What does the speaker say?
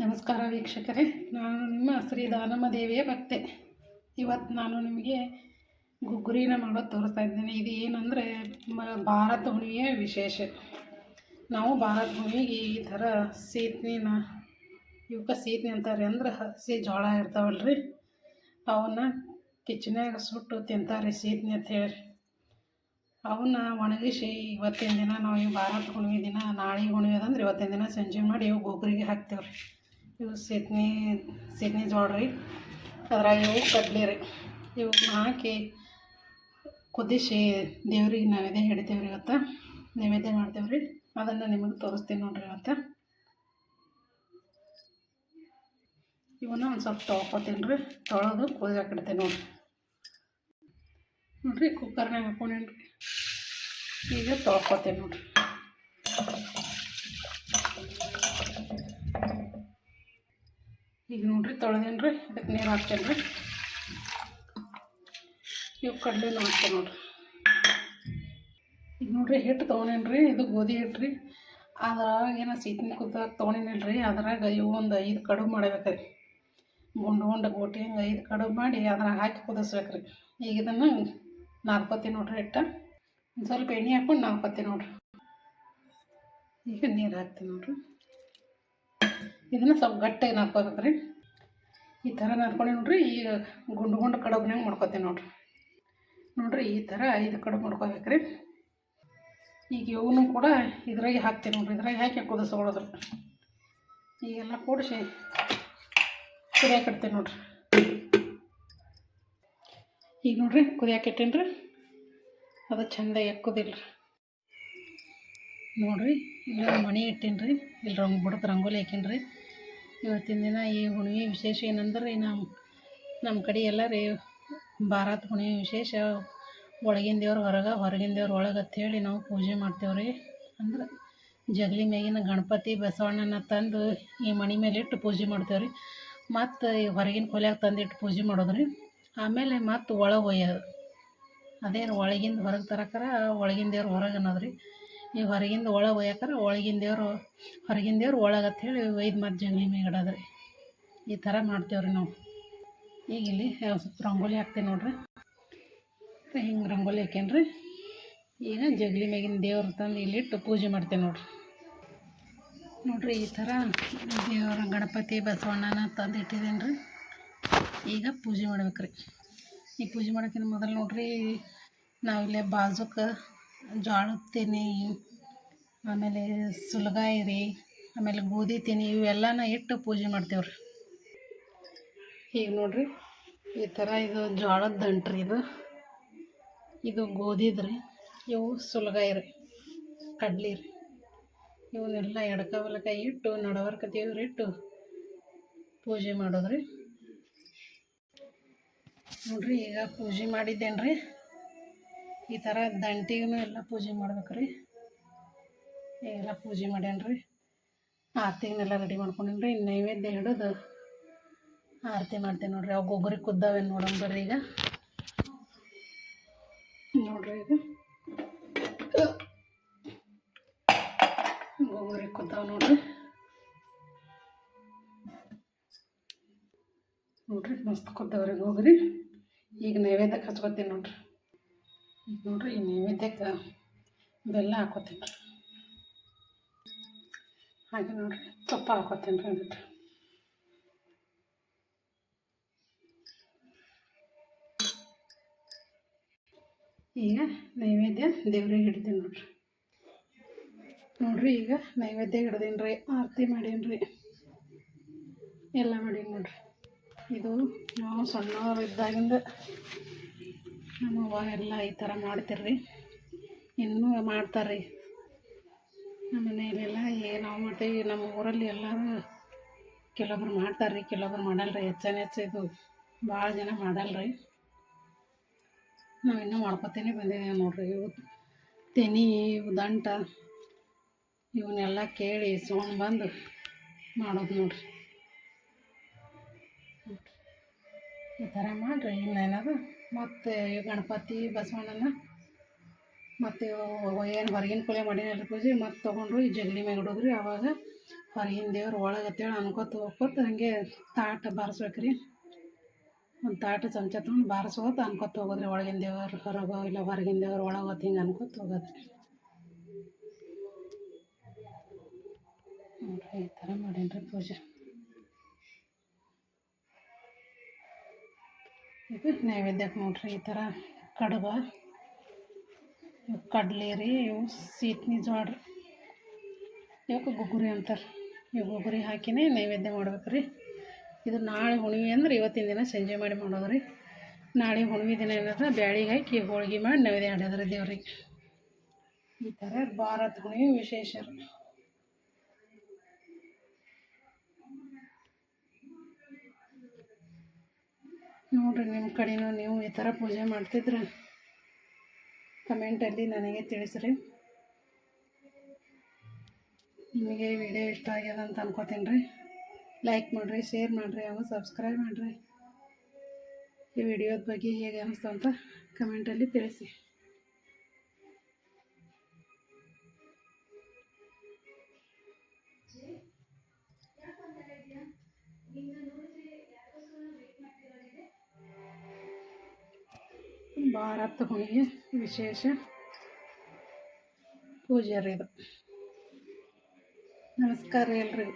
ನಮಸ್ಕಾರ ವೀಕ್ಷಕರೇ. ನಾನು ನಿಮ್ಮ ಶ್ರೀ ದಾನಮ್ಮ ದೇವಿಯ ಭಕ್ತೆ. ಇವತ್ತು ನಾನು ನಿಮಗೆ ಗುಗ್ಗುರಿನ ಮಾಡೋದು ತೋರಿಸ್ತಾ ಇದ್ದೇನೆ. ಇದು ಏನಂದರೆ ಭಾರತ ಹುಣ್ಣಿಮೆಯ ವಿಶೇಷ. ನಾವು ಭಾರತ ಹುಣ್ಣಿಮೆಗೆ ಈ ಥರ ಸೀತ್ನಿನ ಇವಕ್ಕೆ ಸೀತ್ನಿ ಅಂತಾರೆ ಅಂದ್ರೆ ಹಸಿ ಜೋಳ ಇರ್ತಾವಲ್ರಿ. ಅವನ್ನ ಕಿಚನ್ಯಾಗ ಸುಟ್ಟು ತಿಂತಾರೆ ಸೀತ್ನಿ ಅಂತ ಹೇಳಿ. ಅವನ್ನ ಒಣಗಿಸಿ ಇವತ್ತಿನ ದಿನ ನಾವು ಈ ಭಾರತ ಹುಣ್ಣಿಮೆ ದಿನ ನಾಳೆ ಹುಣ್ಣಿಮೆ ಅಂದ್ರೆ ಇವತ್ತಿನ ದಿನ ಸಂಜೆ ಮಾಡಿ ಇವು ಗೊಬ್ಬರಿಗೆ ಹಾಕ್ತೇವೆ ರೀ ಇವು ಸೀತ್ನಿ ಸೀತ್ನಿ ಜೋಳ ರೀ ಅದ್ರಾಗ ಇವು ಕಡ್ಲಿ ರೀ. ಇವನ್ನ ಹಾಕಿ ಕುದಿಸಿ ದೇವ್ರಿಗೆ ನೈವೇದ್ಯ ಹಿಡಿತೇವೆ ರೀ ಇವತ್ತು. ನೈವೇದ್ಯ ಮಾಡ್ತೇವೆ ಅದನ್ನು ನಿಮಗೆ ತೋರಿಸ್ತೀನಿ ನೋಡ್ರಿ ಇವತ್ತು. ಇವನ್ನ ಒಂದು ಸ್ವಲ್ಪ ತೊಳ್ಕೊತೀನಿ ರೀ. ತೊಳೆದು ಕುದಿಯಾಕ ಇಡ್ತೇನೆ ನೋಡ್ರಿ. ನೋಡ್ರಿ ಕುಕ್ಕರ್ನಾಗ ಹಾಕೊಂಡೇನಿ ರೀ ಈಗ ತೊಳ್ಕೊತೀನಿ ನೋಡ್ರಿ. ಈಗ ನೋಡ್ರಿ ತೊಳೆದೇನು ರೀ ಅದಕ್ಕೆ ನೀರು ಹಾಕ್ತೇನೆ ರೀ ಇವು ಕಡ್ಲೆನೂ ಹಾಕ್ತೇನೆ ನೋಡ್ರಿ. ಈಗ ನೋಡ್ರಿ ಹಿಟ್ಟು ತೊಗೊಂಡೇನು ರೀ ಇದು ಗೋಧಿ ಹಿಟ್ಟು ರೀ ಅದ್ರಾಗ ಏನೋ ಸೀತ್ನಿ ಕುದ್ದಾಗ ತೊಗೊಂಡಿನಿಲ್ಲ ರೀ ಅದ್ರಾಗ ಇವು ಒಂದು ಐದು ಕಡುಬು ಮಾಡ್ಬೇಕ್ರಿ. ಗುಂಡು ಗುಂಡು ಗೋಟಿ ಹಿಂಗೆ ಐದು ಕಡುಬು ಮಾಡಿ ಅದ್ರಾಗ ಹಾಕಿ ಕುದಿಸ್ಬೇಕು ರೀ ಈಗ ಇದನ್ನು ನಾಲ್ಕೊತ್ತೀನಿ ನೋಡ್ರಿ ಹಿಟ್ಟು. ಒಂದು ಸ್ವಲ್ಪ ಎಣ್ಣೆ ಹಾಕ್ಕೊಂಡು ನಾಲ್ಕೊತ್ತೀನಿ ನೋಡ್ರಿ. ಈಗ ನೀರು ಹಾಕ್ತೀನಿ ನೋಡ್ರಿ. ಇದನ್ನು ಸ್ವಲ್ಪ ಗಟ್ಟಿ ನಾದ್ಕೋಬೇಕು ರೀ ಈ ಥರ ನಾದ್ಕೊಂಡೆ ನೋಡ್ರಿ ಈಗ ಗುಂಡು ಗುಂಡು ಕಡುಬ್ನಾಗ ಮಾಡ್ಕೊತೀನಿ ನೋಡ್ರಿ. ನೋಡ್ರಿ, ಈ ಥರ ಐದು ಕಡುಬು ಮಾಡ್ಕೋಬೇಕು ರೀ ಈಗ ಇವನು ಕೂಡ ಇದ್ರಾಗೆ ಹಾಕ್ತೀನಿ ನೋಡ್ರಿ, ಇದ್ರಾಗೆ ಹಾಕಿ ಕುದಿಸ್ಕೊಳೋದ್ರಿ ಈಗೆಲ್ಲ ಕೂಡಿಸಿ ಕುದಿಯಾಕೆ ಇಡ್ತೀನಿ ನೋಡ್ರಿ. ಈಗ ನೋಡ್ರಿ, ಕುದಿಯಾಕೆ ರೀ ಅದು ಚಂದ ಎಕ್ಕುದಿಲ್ಲ ನೋಡ್ರಿ ಇಲ್ಲ ಮಣಿ ರೀ ಇಲ್ಲಿ ರಂಗ್ ಬಿಡೋದು ರಂಗೋಲಿ ಹಾಕೀನಿ ರೀ ಇವತ್ತಿನ ದಿನ ಈ ಹುಣ್ಣಿಮೆ ವಿಶೇಷ ಏನಂದ್ರೆ ನಮ್ಮ ನಮ್ಮ ಕಡೆ ಎಲ್ಲ ರೀ ಭಾರತ ಹುಣ್ಣಿಮೆ ವಿಶೇಷ. ಒಳಗಿನ ದೇವ್ರು ಹೊರಗೆ, ಹೊರಗಿನ ದೇವ್ರು ಒಳಗೆ ಅಂಥೇಳಿ ನಾವು ಪೂಜೆ ಮಾಡ್ತೇವೆ ರೀ. ಅಂದ್ರೆ ಜಗಲಿ ಮ್ಯಾಗಿನ ಗಣಪತಿ ಬಸವಣ್ಣನ ತಂದು ಈ ಮಣಿ ಮೇಲೆ ಇಟ್ಟು ಪೂಜೆ ಮಾಡ್ತೇವೆ ರೀ. ಮತ್ತು ಈ ಹೊರಗಿನ ಕೊಲ್ಯಾಗ ತಂದಿಟ್ಟು ಪೂಜೆ ಮಾಡೋದು ರೀ. ಆಮೇಲೆ ಮತ್ತು ಒಳಗೆ ಒಯ್ಯೋದು. ಅದೇನು ಒಳಗಿಂದ ಹೊರಗೆ ತರಕರ, ಒಳಗಿನ ದೇವ್ರು ಹೊರಗೆ ಅನ್ನೋದು ರೀ. ಈ ಹೊರಗಿಂದ ಒಳಗೆ ಒಯ್ಯಾಕರ ಒಳಗಿನ ದೇವರು, ಹೊರಗಿನ ದೇವ್ರು ಒಳಗೆ ಹೇಳಿ ಒಯ್ದು ಮತ್ತು ಜಗಲಿ ಮ್ಯಾಗ ಇಡೋದ್ರಿ ಈ ಥರ ಮಾಡ್ತೇವ್ರಿ ನಾವು. ಈಗ ಇಲ್ಲಿ ಸ್ವಲ್ಪ ರಂಗೋಲಿ ಹಾಕ್ತೇವೆ ನೋಡ್ರಿ. ಹಿಂಗೆ ರಂಗೋಲಿ ಹಾಕೇನ್ರಿ ಈಗ ಜಗಲಿ ಮ್ಯಾಗಿನ ದೇವ್ರು ತಂದು ಇಲ್ಲಿಟ್ಟು ಪೂಜೆ ಮಾಡ್ತೇನೆ ನೋಡ್ರಿ. ನೋಡ್ರಿ ಈ ಥರ ದೇವರ ಗಣಪತಿ ಬಸವಣ್ಣನ ತಂದು ಇಟ್ಟಿದ್ದೀನಿ ರೀ ಈಗ ಪೂಜೆ ಮಾಡ್ಬೇಕು ರೀ ಈ ಪೂಜೆ ಮಾಡೋಕ್ಕಿಂತ ಮೊದಲು ನೋಡ್ರಿ ನಾವಿಲ್ಲೇ ಬಾಜುಕ್ಕೆ ಜೋಳದ ತೆನೆ ಆಮೇಲೆ ಸುಲಗಾಯಿ ರೀ ಆಮೇಲೆ ಗೋಧಿ ತೆನೆ ಇವೆಲ್ಲನ ಇಟ್ಟು ಪೂಜೆ ಮಾಡ್ತೇವೆ ರೀ ಈಗ ನೋಡ್ರಿ, ಈ ಥರ ಇದು ಜೋಳದ ದಂಟ್ರಿ ಇದು. ಇದು ಗೋಧಿದು ರೀ ಇವು ಸುಲಗಾಯಿ ರೀ ಕಡ್ಲಿ ರೀ ಇವನ್ನೆಲ್ಲ ಎಡಕ ಬಲಕ ಇಟ್ಟು ನಡವರ್ಕ ದೇವ್ರು ಇಟ್ಟು ಪೂಜೆ ಮಾಡೋದು ರೀ ನೋಡ್ರಿ, ಈಗ ಪೂಜೆ ಮಾಡಿದ್ದೇನೆ ರೀ ಈ ಥರ ದಂಟಿಗೂ ಎಲ್ಲ ಪೂಜೆ ಮಾಡ್ಬೇಕು ರೀ ಎಲ್ಲ ಪೂಜೆ ಮಾಡ್ಯಾನ ರೀ ಆರತಿಗನ್ನೆಲ್ಲ ರೆಡಿ ಮಾಡ್ಕೊಂಡೇನು ರೀ ನೈವೇದ್ಯ ಹಿಡಿದು ಆರತಿ ಮಾಡ್ತೇನೆ ನೋಡ್ರಿ. ಅವು ಗೊಬ್ಬರಿ ಕುದ್ದಾವೆ ನೋಡೋಣ ಬರ್ರಿ ಈಗ. ನೋಡ್ರಿ ಈಗ. ಗೊಬ್ಬರಿ ಕುದ್ದಾವ ನೋಡ್ರಿ. ನೋಡ್ರಿ, ಮಸ್ತ್ ಕುದ್ದಾವ್ರಿ ಗೊಬ್ಬರಿ. ಈಗ ನೈವೇದ್ಯಕ್ಕೆ ಹಚ್ಕೊತೀನಿ ನೋಡ್ರಿ. ಈಗ ನೋಡ್ರಿ, ನೈವೇದ್ಯಕ್ಕೆ ಬೆಲ್ಲ ಹಾಕೋತೀನಿ. ರೀ ಹಾಗೆ ನೋಡ್ರಿ, ತುಪ್ಪ ಹಾಕೋತೀನಿ ರೀ ಅದಕ್ಕೆ. ಈಗ ನೈವೇದ್ಯ ದೇವ್ರಿಗೆ ಹಿಡ್ತೀನಿ ನೋಡ್ರಿ. ನೋಡ್ರಿ, ಈಗ ನೈವೇದ್ಯ ಹಿಡ್ದೀನಿ ರೀ, ಆರತಿ ಮಾಡೀನಿ ರೀ. ಎಲ್ಲ ಮಾಡೀನಿ ನೋಡ್ರಿ. ಇದು ನಾವು ಸಣ್ಣವ್ರು ಇದ್ದಾಗಿಂದ ನಮ್ಮವ್ವ ಎಲ್ಲ ಈ ಥರ ಮಾಡ್ತಿರ್ರಿ. ಇನ್ನೂ ಮಾಡ್ತಾರೆ ರೀ ನಮ್ಮ ಮನೆಯಲ್ಲೆಲ್ಲ ಏ ನಾವು ಮಾಡ್ತೀವಿ ನಮ್ಮ ಊರಲ್ಲಿ ಎಲ್ಲರೂ ಕೆಲವೊಬ್ರು ಮಾಡ್ತಾರೆ ರೀ ಕೆಲವೊಬ್ರು ಮಾಡಲ್ಲ ರೀ ಹೆಚ್ಚಾನ ಹೆಚ್ಚು ಇದು ಭಾಳ ಜನ ಮಾಡಲ್ಲ ರೀ ನಾವು ಇನ್ನೂ ಮಾಡ್ಕೊತೀನಿ ಬಂದಿದ್ದೀವಿ ನೋಡ್ರಿ. ಇವು ತೆನಿ ಇವು ದಂಟ, ಇವನ್ನೆಲ್ಲ ಕೇಳಿ ಇಸ್ಕೊಂಡು ಬಂದು ಮಾಡೋದು ನೋಡ್ರಿ. ಈ ಥರ ಮಾಡಿರಿ ಇನ್ನೇನಾದ್ರು? ಮತ್ತು ಗಣಪತಿ, ಬಸವಣ್ಣನ, ಮತ್ತು ಏನು ಹೊರಗಿನ ಕೊಲೆ ಮಾಡಿನಲ್ಲಿ ಪೂಜೆ ಮತ್ತು ತೊಗೊಂಡ್ರು ಈ ಜಗಲಿ ಮ್ಯಾಗ ಇಡೋದ್ರಿ ಆವಾಗ ಹೊರಗಿನ ದೇವ್ರು ಒಳಗೆ ಅನ್ಕೋತ ಹೋಗ್ಕೋತ ಹಂಗೆ ತಾಟ ಬಾರಿಸ್ಬೇಕ್ರಿ. ಒಂದು ತಾಟ ಚಮಚ ತೊಗೊಂಡು ಬಾರಿಸ್ಕೋತ ಅನ್ಕೋತ ಹೋಗೋದ್ರಿ ಒಳಗಿನ ದೇವ್ರು ಹೊರಗೆ, ಇಲ್ಲ ಹೊರಗಿನ ದೇವ್ರು ಒಳಗೆ ಹೋತ್ ಹಿಂಗೆ ಅನ್ಕೋತ ಹೋಗೋದ್ರಿ. ಈ ಥರ ಮಾಡೀನಿ ಪೂಜೆ. ನೈವೇದ್ಯಕ್ಕೆ ನೋಡ್ರಿ ಈ ಥರ ಕಡುಬ ಕಡ್ಲೆ ರೀ, ಇವು ಸೀತ್ನಿ ಜೋಳ ರೀ. ಇವಕ್ಕೆ ಗುಗ್ಗುರಿ ಅಂತಾರೆ. ಇವು ಗುಗ್ಗುರಿ ಹಾಕಿನೇ ನೈವೇದ್ಯ ಮಾಡ್ಬೇಕು ರೀ. ಇದು ನಾಳೆ ಹುಣ್ಣಿಮೆ ಅಂದ್ರೆ ಇವತ್ತಿನ ದಿನ ಸಂಜೆ ಮಾಡಿ ಮಾಡೋದು ರೀ. ನಾಳೆ ಹುಣ್ಣಿಮೆ ದಿನ ಏನಾದ್ರೆ ಬ್ಯಾಳಿಗೆ ಹಾಕಿ ಹೋಳಿಗೆ ಮಾಡಿ ನೈವೇದ್ಯ ಆಡೋದ್ರಿ ದೇವ್ರಿಗೆ. ಈ ಥರ ಭಾರತ ಹುಣ್ಣಿಮೆ ವಿಶೇಷ ರೀ. ನೋಡಿರಿ ನಿಮ್ಮ ಕಡೆನೂ ನೀವು ಈ ಥರ ಪೂಜೆ ಮಾಡ್ತಿದ್ರೆ ಕಮೆಂಟಲ್ಲಿ ನನಗೆ ತಿಳಿಸ್ರಿ. ನಿಮಗೆ ವಿಡಿಯೋ ಇಷ್ಟ ಆಗ್ಯದ ಅಂತ ಅನ್ಕೋತೀನಿ ರೀ ಲೈಕ್ ಮಾಡಿರಿ ಶೇರ್ ಮಾಡಿರಿ, ಹಾಗೂ ಸಬ್ಸ್ಕ್ರೈಬ್ ಮಾಡಿರಿ. ಈ ವಿಡಿಯೋದ ಬಗ್ಗೆ ಹೇಗೆ ಅನಿಸ್ತು ಅಂತ ಕಮೆಂಟಲ್ಲಿ ತಿಳಿಸಿ. ಭಾರತ ಹುಣ್ಣಿಮೆ ವಿಶೇಷ ಪೂಜೆ ರೀ ಇದು ನಮಸ್ಕಾರ ರೀ ಎಲ್ರಿಗೂ